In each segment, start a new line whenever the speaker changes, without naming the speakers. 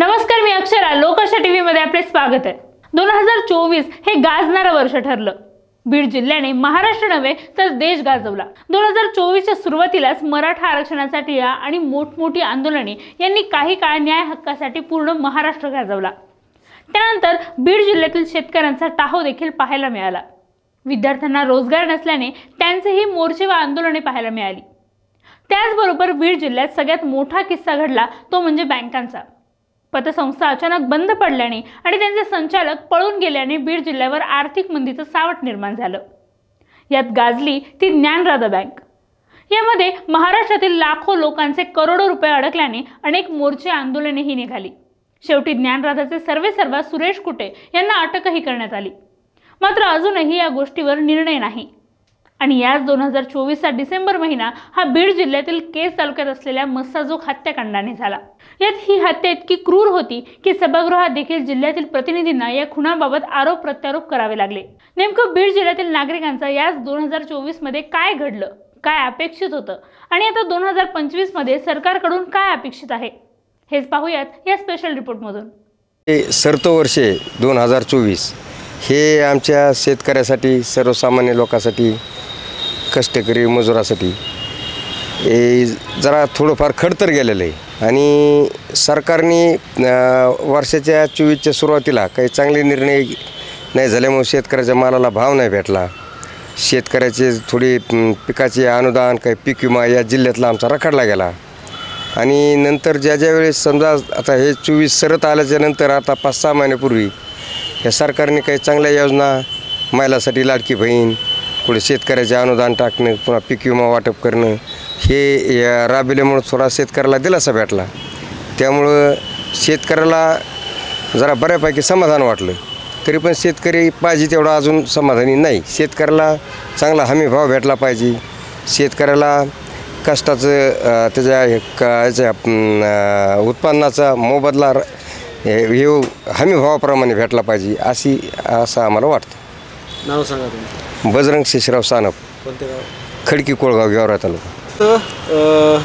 नमस्कार मी अक्षरा. लोकशा टीव्ही मध्ये आपले स्वागत आहे. दोन हजार चोवीस हे गाजणारं वर्ष ठरलं. बीड जिल्ह्याने महाराष्ट्र नव्हे तर देश गाजवला. दोन हजार चोवीसच्या सुरुवातीलाच मराठा आरक्षणाचा टिळा आणि मोठमोठी आंदोलने यांनी काही काळ न्याय हक्कासाठी पूर्ण महाराष्ट्र गाजवला. त्यानंतर बीड जिल्ह्यातील शेतकऱ्यांचा टाहो देखील पाहायला मिळाला. विद्यार्थ्यांना रोजगार नसल्याने त्यांचेही मोर्चे व आंदोलने पाहायला मिळाली. त्याचबरोबर बीड जिल्ह्यात सगळ्यात मोठा किस्सा घडला तो म्हणजे बँकांचा. पतसंस्था अचानक बंद पडल्याने आणि त्यांचे संचालक पळून गेल्याने बीड जिल्ह्यावर आर्थिक मंदीचं सावट निर्माण झालं. यात गाजली ती ज्ञानराधा बँक. यामध्ये महाराष्ट्रातील लाखो लोकांचे करोडो रुपये अडकल्याने अनेक मोर्चे आंदोलनेही निघाली. शेवटी ज्ञानराधाचे सर्वे सर्वा सुरेश कुटे यांना अटकही करण्यात आली. मात्र अजूनही या गोष्टीवर निर्णय नाही. आणि याच दोन हजार चोवीसचा डिसेंबर महिना हा बीड जिल्ह्यातील केस तालुक्यात असलेल्या मस्साजोग हत्याकांडाने झाला. यात ही हत्या इतकी क्रूर होती की सभागृहात देखील जिल्ह्यातील प्रतिनिधींना या खुनाबाबत आरोप प्रत्यारोप करावे लागले. नेमकं बीड जिल्ह्यातील नागरिकांचा याच दोन हजार चोवीसमध्ये काय घडलं? काय अपेक्षित होतं? आणि आता दोन हजार पंचवीसमध्ये सरकारकडून काय अपेक्षित आहे? हेच पाहूयात या स्पेशल रिपोर्टमधून
हे सर्तवर्षे दोन हजार चोवीस हे आमच्या शेतकऱ्यासाठी सर्वसामान्य लोकांसाठी कष्टकरी मजुरासाठी. हे जरा थोडंफार खडतर गेलेलं आहे. आणि सरकारने वर्षाच्या चोवीसच्या सुरुवातीला काही चांगले निर्णय नाही झाल्यामुळे शेतकऱ्याच्या मालाला भाव नाही भेटला. शेतकऱ्याचे थोडी पिकाचे अनुदान काही पीक विमा या जिल्ह्यातला आमचा रखडला गेला. आणि नंतर ज्या ज्या वेळेस समजा आता हे चोवीस सरत आल्याच्यानंतर आता पाच सहा महिन्यापूर्वी या सरकारने काही चांगल्या योजना महिलासाठी लाडकी बहीण कुठे शेतकऱ्याचे अनुदान टाकणं पुन्हा पीक विमा वाटप करणं हे या राबविल्यामुळं थोडा शेतकऱ्याला दिलासा भेटला. त्यामुळं शेतकऱ्याला जरा बऱ्यापैकी समाधान वाटलं. तरी पण शेतकरी पाहिजे तेवढा अजून समाधानी नाही. शेतकऱ्याला चांगला हमी भाव भेटला पाहिजे. शेतकऱ्याला कष्टाचं त्याच्या हे क- याच्या उत्पन्नाचा मोबदला हे हमी भावाप्रमाणे भेटला पाहिजे अशी असं आम्हाला वाटतं.
नाव सांगा तुम्ही
बजरंग शेषराव सानप.
कोणते गाव?
खडकी कोळगाव गेवरा तालुका.
तर अ,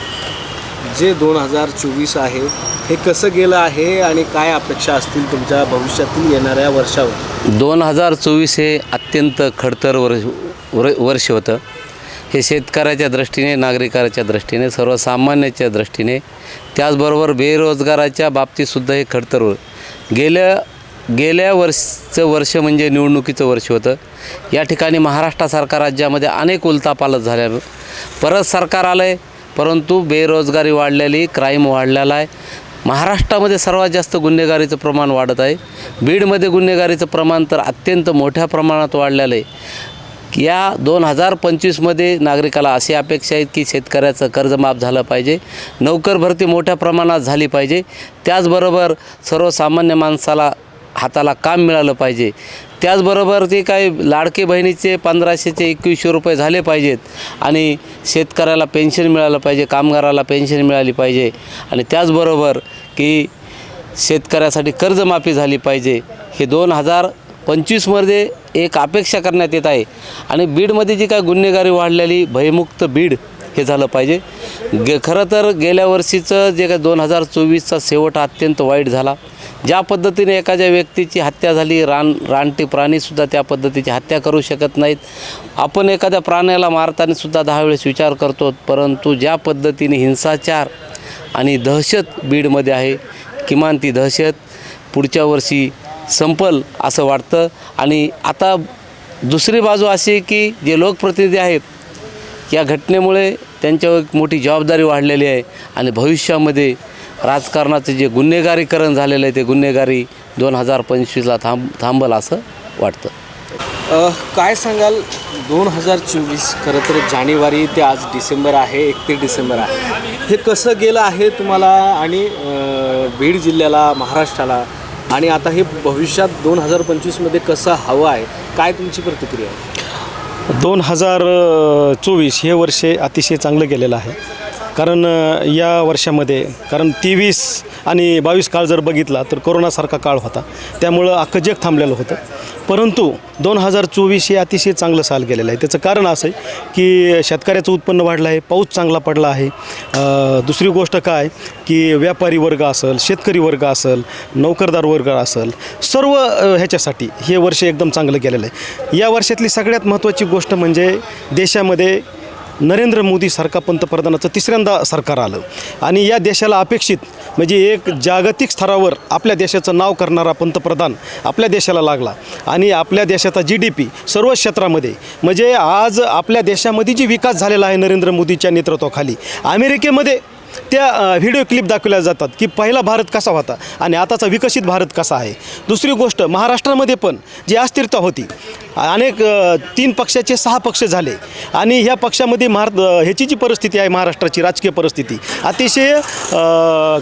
जे दोन हजार चोवीस आहे हे कसं गेलं आहे आणि काय अपेक्षा असतील तुमच्या भविष्यातील येणाऱ्या वर्षावर?
दोन हजार चोवीस हे अत्यंत खडतर वर्ष वर वर्ष होतं. हे शेतकऱ्याच्या दृष्टीने नागरिकाच्या दृष्टीने सर्वसामान्याच्या दृष्टीने त्याचबरोबर बेरोजगाराच्या बाबतीतसुद्धा हे खडतर वर. गेल्या गेल्या वर्षचं वर्ष म्हणजे निवडणुकीचं वर्ष होतं. या ठिकाणी महाराष्ट्रासारखा राज्यामध्ये अनेक उलथापालत झाल्या परत सरकार आलं आहे परंतु बेरोजगारी वाढलेली क्राईम वाढलेला आहे. महाराष्ट्रामध्ये सर्वात जास्त गुन्हेगारीचं प्रमाण वाढत आहे. बीडमध्ये गुन्हेगारीचं प्रमाण तर अत्यंत मोठ्या प्रमाणात वाढलेलं आहे. या दोन हजार पंचवीसमध्ये नागरिकाला अशी अपेक्षा आहेत की शेतकऱ्याचं कर्ज माफ झालं पाहिजे नोकर भरती मोठ्या प्रमाणात झाली पाहिजे. त्याचबरोबर सर्वसामान्य माणसाला हाताला काम मिळालं पाहिजे. त्याचबरोबर ते काही लाडके बहिणीचे पंधराशेचे एकवीसशे रुपये झाले पाहिजेत आणि शेतकऱ्याला पेन्शन मिळालं पाहिजे कामगाराला पेन्शन मिळाली पाहिजे आणि त्याचबरोबर की शेतकऱ्यासाठी कर्जमाफी झाली पाहिजे. हे दोन हजार पंचवीसमध्ये एक अपेक्षा करण्यात येत आहे आणि बीडमध्ये जी काय गुन्हेगारी वाढलेली भयमुक्त बीड हे झालं पाहिजे. गे खरं तर गेल्या वर्षीचं जे काय दोन हजार चोवीसचा शेवट हा अत्यंत वाईट झाला. ज्या पद्धतीने एखाद्या व्यक्तीची हत्या झाली रान रानटी प्राणीसुद्धा त्या पद्धतीची हत्या करू शकत नाहीत. आपण एखाद्या प्राण्याला मारताना सुद्धा दहा वेळेस विचार करतो परंतु ज्या पद्धतीने हिंसाचार आणि दहशत बीडमध्ये आहे किमान ती दहशत पुढच्या वर्षी संपल असं वाटतं. आणि आता दुसरी बाजू अशी आहे की जे लोकप्रतिनिधी आहेत या घटनेमुळे त्यांच्यावर एक मोठी जबाबदारी वाढलेली आहे आणि भविष्यामध्ये राजकारणाचं जे गुन्हेगारीकरण झालेलं आहे ते गुन्हेगारी दोन हजार पंचवीसला थांब थांबल असं वाटतं.
अ, काय सांगाल? दोन हजार चोवीस खरं तर जानेवारी ते आज डिसेंबर आहे एकतीस डिसेंबर आहे. हे कसं गेलं आहे तुम्हाला आणि बीड जिल्ह्याला महाराष्ट्राला? आणि आता हे भविष्यात दोन हजार पंचवीसमध्ये कसं हवं आहे? काय तुमची प्रतिक्रिया आहे?
दोन हजार चोवीस हे वर्ष अतिशय चांगलं गेलेलं आहे. कारण या वर्षामध्ये कारण तेवीस आणि बावीस काळ जर बघितला तर कोरोनासारखा काळ होता. त्यामुळं अख्खं जग थांबलेलं होतं. परंतु दोन हजार चोवीस हे अतिशय चांगलं साल गेलेलं आहे. त्याचं कारण असं आहे की शेतकऱ्याचं उत्पन्न वाढलं आहे पाऊस चांगला पडला आहे. दुसरी गोष्ट काय की व्यापारी वर्ग असेल शेतकरी वर्ग असेल नोकरदार वर्ग असेल सर्व ह्याच्यासाठी हे वर्ष एकदम चांगलं गेलेलं आहे. या वर्षातली सगळ्यात महत्त्वाची गोष्ट म्हणजे देशामध्ये नरेंद्र मोदीसारखा पंतप्रधानाचं तिसऱ्यांदा सरकार आलं. आणि या देशाला अपेक्षित म्हणजे एक जागतिक स्तरावर आपल्या देशाचं नाव करणारा पंतप्रधान आपल्या देशाला लागला. आणि आपल्या देशाचा जी डी पी सर्व क्षेत्रामध्ये म्हणजे आज आपल्या देशामध्ये जी विकास झालेला आहे नरेंद्र मोदीच्या नेतृत्वाखाली अमेरिकेमध्ये त्या व्हिडिओ क्लिप दाखवल्या जातात की पहिला भारत कसा होता आणि आताचा विकसित भारत कसा आहे. दुसरी गोष्ट महाराष्ट्रामध्ये पण जी अस्थिरता होती अनेक तीन पक्षाचे सहा पक्ष झाले आणि ह्या पक्षामध्ये महार ह्याची जी परिस्थिती आहे महाराष्ट्राची राजकीय परिस्थिती अतिशय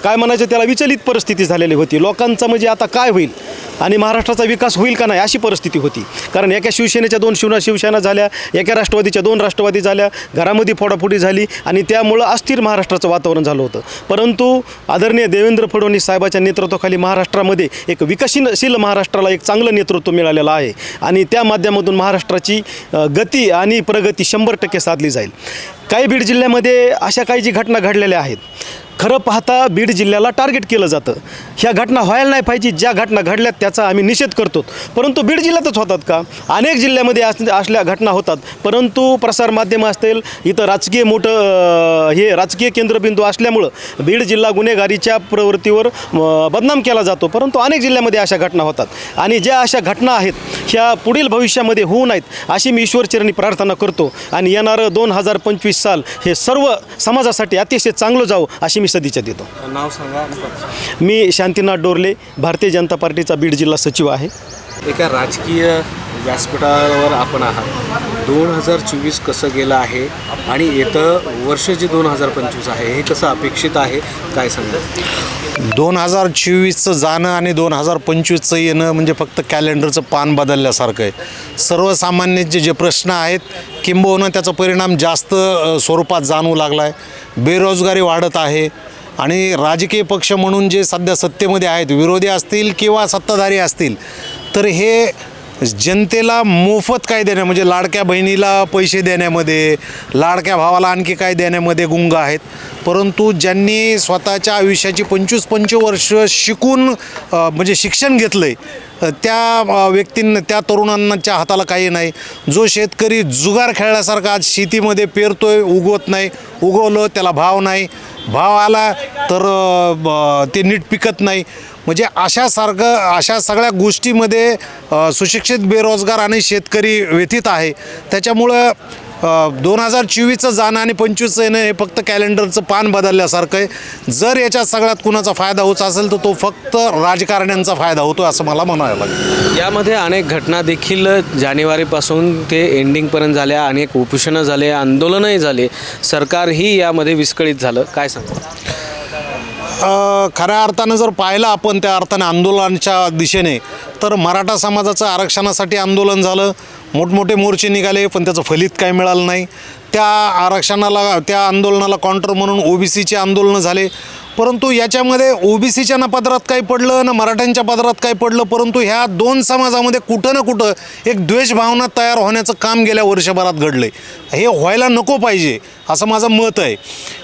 काय म्हणायचं त्याला विचलित परिस्थिती झालेली होती. लोकांचं म्हणजे आता काय होईल आणि महाराष्ट्राचा विकास होईल का नाही अशी परिस्थिती होती. कारण एका शिवसेनेच्या दोन शिवना शिवसेना झाल्या एका राष्ट्रवादीच्या दोन राष्ट्रवादी झाल्या घरामध्ये फोडाफोडी झाली आणि त्यामुळं अस्थिर महाराष्ट्राचं वातावरण झालं होतं. परंतु आदरणीय देवेंद्र फडणवीस साहेबाच्या नेतृत्वाखाली महाराष्ट्रामध्ये एक विकसनशील महाराष्ट्राला एक चांगलं नेतृत्व मिळालेलं आहे आणि त्या माध्यमातून महाराष्ट्राची गती आणि प्रगती शंभर टक्के साधली जाईल. काही बीड जिल्ह्यामध्ये अशा काही जी घटना घडलेल्या आहेत खरं पाहता बीड जिल्ह्याला टार्गेट केलं जातं. ह्या घटना व्हायला नाही पाहिजे ज्या घटना घडल्यात त्याचा आम्ही निषेध करतो. परंतु बीड जिल्ह्यातच होतात का? अनेक जिल्ह्यामध्ये अस असल्या घटना होतात. परंतु प्रसारमाध्यमं असतील इथं राजकीय मोठं हे राजकीय केंद्रबिंदू असल्यामुळं बीड जिल्हा गुन्हेगारीच्या प्रवृत्तीवर बदनाम केला जातो. परंतु अनेक जिल्ह्यामध्ये अशा घटना होतात. आणि ज्या अशा घटना आहेत ह्या पुढील भविष्यामध्ये होऊ नयेत अशी मी ईश्वरचरणी प्रार्थना करतो. आणि येणारं दोन हजार पंचवीस साल हे सर्व समाजासाठी अतिशय चांगलं जावं अशी मी सदिच्छा देतो
नाव सांगा.
मी शांतीनाथ डोरले भारतीय जनता पार्टीचा बीड जिल्हा सचिव आहे
एका राजकीय व्यासपीठावर आपण आहात. दोन हजार चोवीस कसं गेलं आहे आणि येतं वर्ष जे दोन हजार पंचवीस आहे हे कसं अपेक्षित आहे? काय सांगा
दोन हजार चोवीसचं जाणं आणि दोन हजार पंचवीसचं येणं म्हणजे फक्त कॅलेंडरचं पान बदलल्यासारखं आहे. सर्वसामान्यांचे जे प्रश्न आहेत किंबहुना त्याचा परिणाम जास्त स्वरूपात जाणवू लागला आहे बेरोजगारी वाढत आहे आणि राजकीय पक्ष म्हणून जे सध्या सत्तेमध्ये आहेत विरोधी असतील किंवा सत्ताधारी असतील तर हे जनतेला मोफत काय देण्या म्हणजे लाडक्या बहिणीला पैसे देण्यामध्ये लाडक्या भावाला आणखी काय देण्यामध्ये गुंग आहेत. परंतु ज्यांनी स्वतःच्या आयुष्याची पंचवीस पंचवीस वर्ष शिकून म्हणजे शिक्षण घेतलं आहे त्या व्यक्तींना त्या तरुणांच्या हाताला काही नाही. जो शेतकरी जुगार खेळल्यासारखा आज शेतीमध्ये पेरतोय उगवत नाही उगवलं त्याला भाव नाही. भाव आला तर ब- ते नीट पिकत नाही. म्हणजे अशासारखं अशा सगळ्या गोष्टीमध्ये सुशिक्षित बेरोजगार आणि शेतकरी व्यथित आहे. त्याच्यामुळं दोन हजार चोवीसचं जाणं आणि पंचवीसचं येणं हे फक्त कॅलेंडरचं पान बदलल्यासारखं आहे. जर याच्यात सगळ्यात कुणाचा फायदा होत असेल तर तो फक्त राजकारण्यांचा फायदा होतो असं मला म्हणावं लागेल.
यामध्ये अनेक घटना देखील जानेवारीपासून ते एंडिंगपर्यंत झाल्या. अनेक उपोषणं झाले आंदोलनही झाले. सरकारही यामध्ये विस्कळीत झालं. काय
सांगतो? खऱ्या अर्थानं जर पाहिलं आपण त्या अर्थाने आंदोलनाच्या दिशेने तर मराठा समाजाचं आरक्षणासाठी आंदोलन झालं. मोठमोठे मोर्चे निघाले पण त्याचं फलित काय मिळालं नाही. त्या आरक्षणाला त्या आंदोलनाला काउंटर म्हणून ओबीसीचे आंदोलनं झाले. परंतु याच्यामध्ये ओबीसीच्या ना पदरात काही पडलं ना मराठ्यांच्या पदरात काही पडलं परंतु ह्या दोन समाजामध्ये कुठं ना कुठं एक द्वेषभावना तयार होण्याचं काम गेल्या वर्षभरात घडलं आहे हे व्हायला नको पाहिजे असं माझं मत आहे.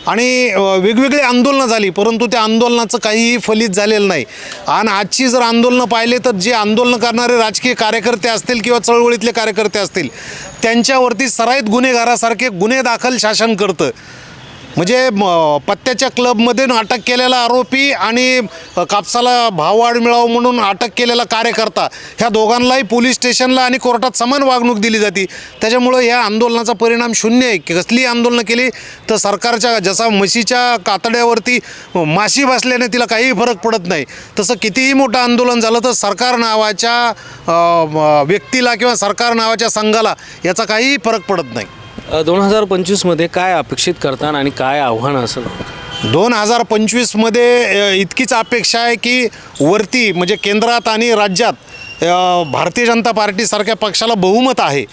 आणि वेगवेगळी आंदोलनं झाली परंतु त्या आंदोलनाचं काहीही फलित झालेलं नाही. आणि आजची जर आंदोलनं पाहिले तर जे आंदोलनं करणारे राजकीय कार्यकर्ते असतील किंवा चळवळीतले कार्यकर्ते असतील त्यांच्यावरती सराईत गुन्हेगारासारखे गुन्हे दाखल शासन करतं. म्हणजे पत्त्याच्या क्लबमध्ये अटक केलेला आरोपी आणि कापसाला भाववाढ मिळावं म्हणून अटक केलेला कार्यकर्ता ह्या दोघांनाही पोलीस स्टेशनला आणि कोर्टात समान वागणूक दिली जाते. त्याच्यामुळं या आंदोलनाचा परिणाम शून्य आहे. की कसली आंदोलनं केली तर सरकारच्या जसा म्हशीच्या कातड्यावरती माशी बसल्याने तिला काहीही फरक पडत नाही. तसं कितीही मोठं आंदोलन झालं तर सरकार नावाच्या व्यक्तीला किंवा सरकार नावाच्या संघाला याचा काहीही फरक पडत नाही.
दोन हजार पंचवीसमध्ये काय अपेक्षित करताना आणि काय आव्हान असेल
दोन हजार पंचवीसमध्ये इतकीच अपेक्षा आहे की वरती म्हणजे केंद्रात आणि राज्यात भारतीय जनता पार्टीसारख्या पक्षाला बहुमत आहे.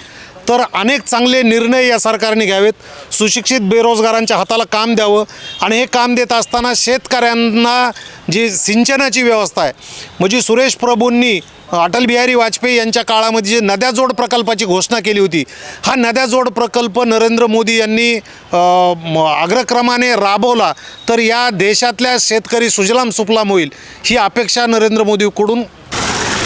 तर अनेक चांगले निर्णय या सरकारने घ्यावेत. सुशिक्षित बेरोजगारांच्या हाताला काम द्यावं आणि हे काम देत असताना शेतकऱ्यांना जी सिंचनाची व्यवस्था आहे म्हणजे सुरेश प्रभूंनी अटल बिहारी वाजपेयी यांच्या काळामध्ये जे नद्या जोड प्रकल्पाची घोषणा केली होती हा नद्या जोड प्रकल्प नरेंद्र मोदी यांनी अग्रक्रमाने राबवला तर या देशातल्या शेतकरी सुजलाम सुफलाम होईल ही अपेक्षा नरेंद्र मोदीकडून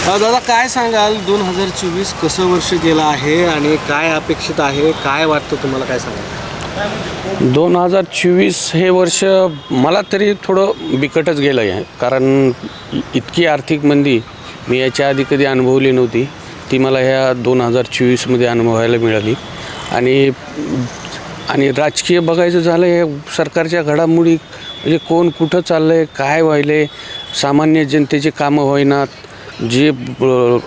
दादा काय सांगाल? दोन हजार चोवीस कसं वर्ष गेलं आहे आणि काय अपेक्षित आहे? काय वाटतं तुम्हाला? काय सांगाल?
दोन हजार चोवीस हे वर्ष मला तरी थोडं बिकटच गेलं आहे कारण इतकी आर्थिक मंदी मी याच्या आधी कधी अनुभवली नव्हती. ती मला ह्या दोन हजार चोवीसमध्ये अनुभवायला मिळाली. आणि आणि राजकीय बघायचं झालं हे सरकारच्या घडामोडी म्हणजे कोण कुठं चाललं आहे काय व्हायलं आहे सामान्य जनतेचे कामं होईनात जे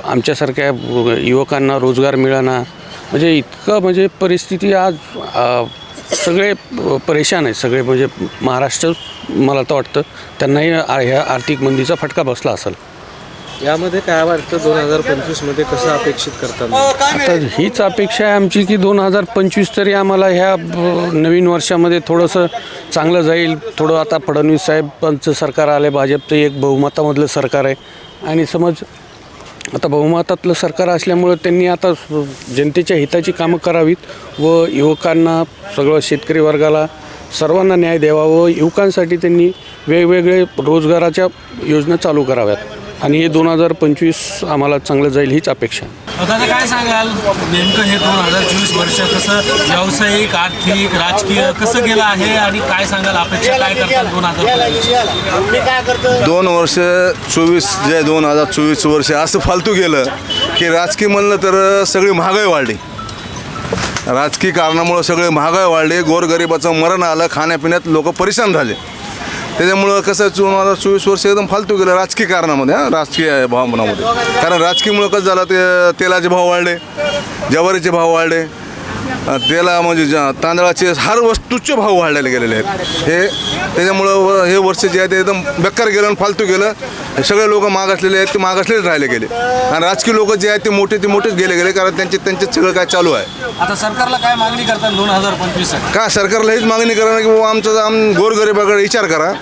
आमच्यासारख्या युवकांना रोजगार मिळाना म्हणजे इतकं म्हणजे परिस्थिती आज सगळे परेशान आहेत सगळे म्हणजे महाराष्ट्र मला तर वाटतं त्यांनाही ह्या आर्थिक मंदीचा फटका बसला असेल.
यामध्ये काय वाटतं दोन हजार पंचवीसमध्ये कसं अपेक्षित करतात
आता हीच अपेक्षा आहे आमची की दोन हजार पंचवीस तरी आम्हाला ह्या नवीन वर्षामध्ये थोडंसं चांगलं जाईल. थोडं आता फडणवीस साहेबांचं सरकार आलं आहे भाजपचं एक बहुमतामधलं सरकार आहे. आणि समज आता बहुमतातलं सरकार असल्यामुळं त्यांनी आता जनतेच्या हिताची कामं करावीत व युवकांना सगळं शेतकरी वर्गाला सर्वांना न्याय द्यावा व युवकांसाठी त्यांनी वेगवेगळे रोजगाराच्या योजना चालू कराव्यात. आणि हे दोन हजार पंचवीस आम्हाला चांगलं जाईल हीच अपेक्षा. आहे
दादा काय सांगाल? नेमकं हे दोन हजार चोवीस वर्ष कसं व्यावसायिक आर्थिक राजकीय कसं गेलं आहे आणि काय सांगाल? अपेक्षा काय करतात दोन हजार
दोन वर्ष चोवीस जे दोन हजार चोवीस वर्ष असं फालतू गेलं की राजकीय म्हणलं तर सगळी महागाई वाढली. राजकीय कारणामुळं सगळे महागाई वाढले. गोरगरिबाचं मरण आलं खाण्यापिण्यात लोक परेशान झाले. त्याच्यामुळं कसं दोन माझा चोवीस वर्ष एकदम फालतू गेलं राजकीय कारणामध्ये हां राजकीय भावनामध्ये. कारण राजकीयमुळं कसं झालं ते तेलाचे भाव वाढले ज्वारीचे भाव वाढले तेला म्हणजे ज- तांदळाचे हर वस्तूचे भाव वाढलेले गेलेले आहेत. हे त्याच्यामुळं व- हे वर्ष जे आहे ते एकदम बेकार गेलं आणि फालतू गेलं. सगळे लोक मागासलेले आहेत ते मागासलेच राहिले गेले. आणि राजकीय लोक जे आहेत ते मोठे ते मोठेच गेले गेले कारण त्यांचे त्यांचे सगळं काय चालू आहे.
आता सरकारला काय मागणी करतात दोन हजार पंचवीस
का सरकारला हेच मागणी करा की बाबा आमचं आम गोरगरिबाकडे विचार करा.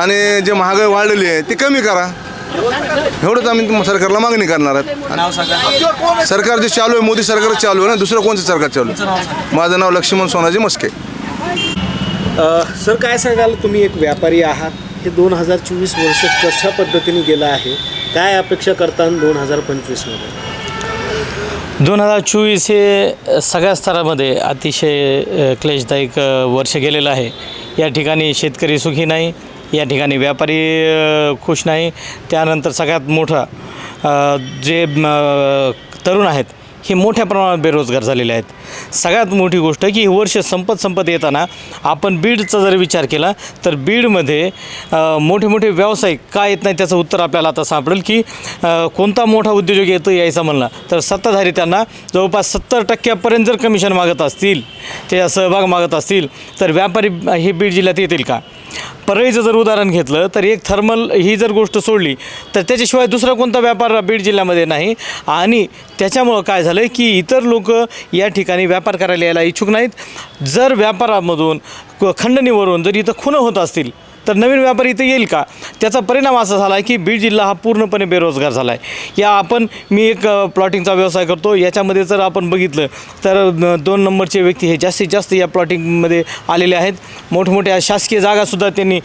आणि जे महागाई वाढलेली आहे ती कमी करा. एवढंच आम्ही तुम- सरकारला मागणी करणार आहेत. सरकार जे चालू आहे मोदी सरकार चालू आहे ना? दुसरं कोणतं सरकार चालू आहे? माझं नाव लक्ष्मण सोनाजी मस्के.
सर काय सांगाल? तुम्ही एक व्यापारी आहात. हे दोन हजार चोवीस वर्ष कशा पद्धतीने गेलं आहे? काय अपेक्षा करता दोन हजार पंचवीसमध्ये
दोन हजार चोवीस हे सगळ्या स्तरामध्ये अतिशय क्लेशदायक वर्ष गेलेलं आहे. या ठिकाणी शेतकरी सुखी नाही. या ठिकाणी व्यापारी खुश नाही. त्यानंतर सगळ्यात मोठा जे तरुण आहेत हे मोठ्या प्रमाणात बेरोजगार झालेले आहेत. सगळ्यात मोठी गोष्ट की ही वर्ष संपत संपत येताना आपण बीडचा जर विचार केला तर बीडमध्ये मोठे मोठे व्यावसायिक का येत नाही त्याचं उत्तर आपल्याला आता सापडेल की कोणता मोठा उद्योजक येतो यायचा म्हणला तर सत्ताधारी त्यांना जवळपास सत्तर टक्क्यापर्यंत जर कमिशन मागत असतील ते सहभाग मागत असतील तर व्यापारी हे बीड जिल्ह्यात येतील का? परळीचं जर उदाहरण घेतलं तर एक थर्मल ही जर गोष्ट सोडली तर त्याच्याशिवाय दुसरा कोणता व्यापार बीड जिल्ह्यामध्ये नाही. आणि त्याच्यामुळं काय झालं की इतर लोक या ठिकाणी व्यापार करायला यायला इच्छुक नाहीत. जर व्यापारामधून खंडणीवरून जर इथं खुणं होत असतील तर नवीन व्यापारी इथं येईल का? त्याचा परिणाम असा झाला आहे की बीड जिल्हा हा पूर्णपणे बेरोजगार झाला आहे या आपण मी एक प्लॉटिंगचा व्यवसाय करतो. याच्यामध्ये जर आपण बघितलं तर दोन नंबरचे व्यक्ती हे जास्तीत जास्त या प्लॉटिंगमध्ये आलेले आहेत. मोठमोठ्या शासकीय जागासुद्धा त्यांनी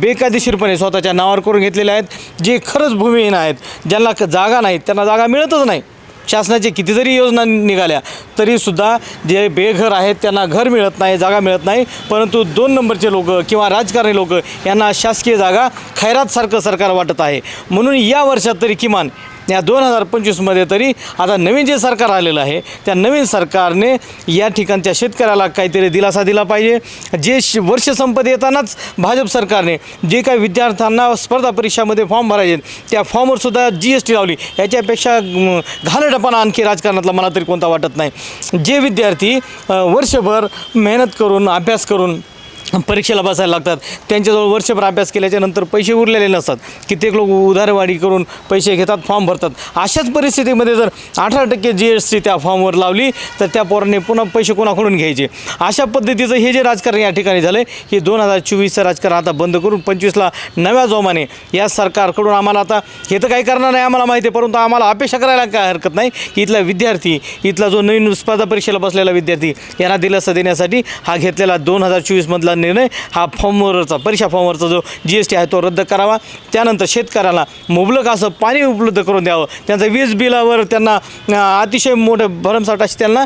बेकायदेशीरपणे स्वतःच्या नावावर करून घेतलेल्या आहेत. जे खरंच भूमिहीन आहेत ज्यांना क- जागा नाहीत त्यांना जागा मिळतच नाही. शासनाचे किती जरी योजना निघाल्या तरीसुद्धा जे बेघर आहेत त्यांना घर मिळत नाही जागा मिळत नाही. परंतु दोन नंबरचे लोक किंवा राजकारणी लोक यांना शासकीय जागा खैरातसारखं सरकार वाटत आहे. म्हणून या वर्षात तरी किमान या दोन हजार पंचवीसमध्ये तरी आता नवीन जे सरकार आलेलं आहे त्या नवीन सरकारने या ठिकाणच्या शेतकऱ्याला काहीतरी दिलासा दिला पाहिजे. जे श वर्ष संपत येतानाच भाजप सरकारने जे काही विद्यार्थ्यांना स्पर्धा परीक्षामध्ये फॉर्म भरायचे त्या फॉर्मवर सुद्धा जी एस टी लावली. याच्यापेक्षा म, आणखी राजकारणातला मला तरी कोणता वाटत नाही. जे विद्यार्थी वर्षभर मेहनत करून अभ्यास करून परीक्षेला बसायला लागतात. त्यांच्याजवळ वर्षभर अभ्यास केल्याच्यानंतर पैसे उरलेले नसतात. कित्येक लोक उधारवाढी करून पैसे घेतात फॉर्म भरतात. अशाच परिस्थितीमध्ये जर अठरा टक्के जी एस टी त्या फॉर्मवर लावली तर त्या पोरांनी पुन्हा पैसे कोणाकडून घ्यायचे? अशा पद्धतीचं हे जे राजकारण या ठिकाणी झालं हे दोन हजार चोवीसचं राजकारण आता बंद करून पंचवीसला नव्या जोमाने या सरकारकडून आम्हाला आता हे तर काही करणार नाही आम्हाला माहिती आहे परंतु आम्हाला अपेक्षा करायला काय हरकत नाही. की इथला विद्यार्थी इथला जो नवीन स्पर्धा परीक्षेला बसलेला विद्यार्थी यांना दिलासा देण्यासाठी हा घेतलेला दोन हजार चोवीसमधला निर्णय हा फॉर्मवरचा परीक्षा फॉर्मवरचा जो जी एस टी आहे तो रद्द करावा. त्यानंतर शेतकऱ्याला मुबलक असं पाणी उपलब्ध करून द्यावं. त्यांचं वीज बिलावर त्यांना अतिशय मोठं भरमसाठ अशी त्यांना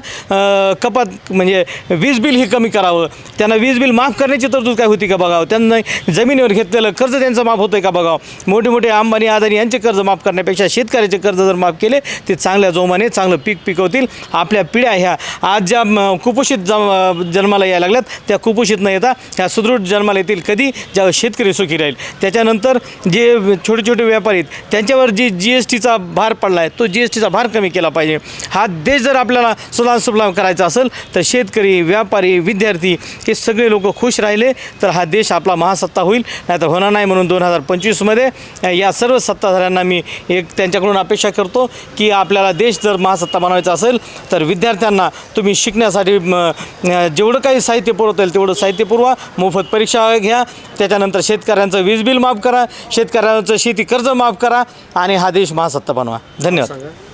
कपात म्हणजे वीज बिल हे कमी करावं. त्यांना वीज बिल माफ करण्याची तरतूद काय होती का बघावं? त्यांना जमिनीवर घेतलेलं कर्ज त्यांचं माफ होतं का बघावं? मोठे मोठे अंबानी आदानी यांचे कर्ज माफ करण्यापेक्षा शेतकऱ्याचे कर्ज जर माफ केले ते चांगल्या जोमाने चांगलं पीक पिकवतील. आपल्या पिढ्या ह्या आज ज्या कुपोषित जम जन्माला यायला लागल्यात त्या कुपोषित न येता ह्या सुदृढ जन्माला येतील. कधी? ज्यावेळेस शेतकरी सुखी राहील. त्याच्यानंतर जे छोटे छोटे व्यापारी आहेत त्यांच्यावर जी जी एस टीचा भार पडला आहे तो जी एस टीचा भार कमी केला पाहिजे. हा देश जर आपल्याला सुलाम सुफलाम करायचा असेल तर शेतकरी व्यापारी विद्यार्थी हे सगळे लोक खुश राहिले तर हा देश आपला महासत्ता होईल. नाहीतर होणार नाही म्हणून दोन हजार पंचवीसमध्ये या सर्व सत्ताधाऱ्यांना मी एक त्यांच्याकडून अपेक्षा करतो की आपल्याला देश जर महासत्ता बनवायचा असेल तर विद्यार्थ्यांना तुम्ही शिकण्यासाठी जेवढं काही साहित्य पुरवता येईल तेवढं साहित्य पुरवा. मोफत परीक्षा घ्या त्याच्यानंतर शेतकऱ्यांचं वीज बिल माफ करा शेतकऱ्यांचं शेती कर्ज माफ करा आणि हा देश महासत्ता बनवा. धन्यवाद.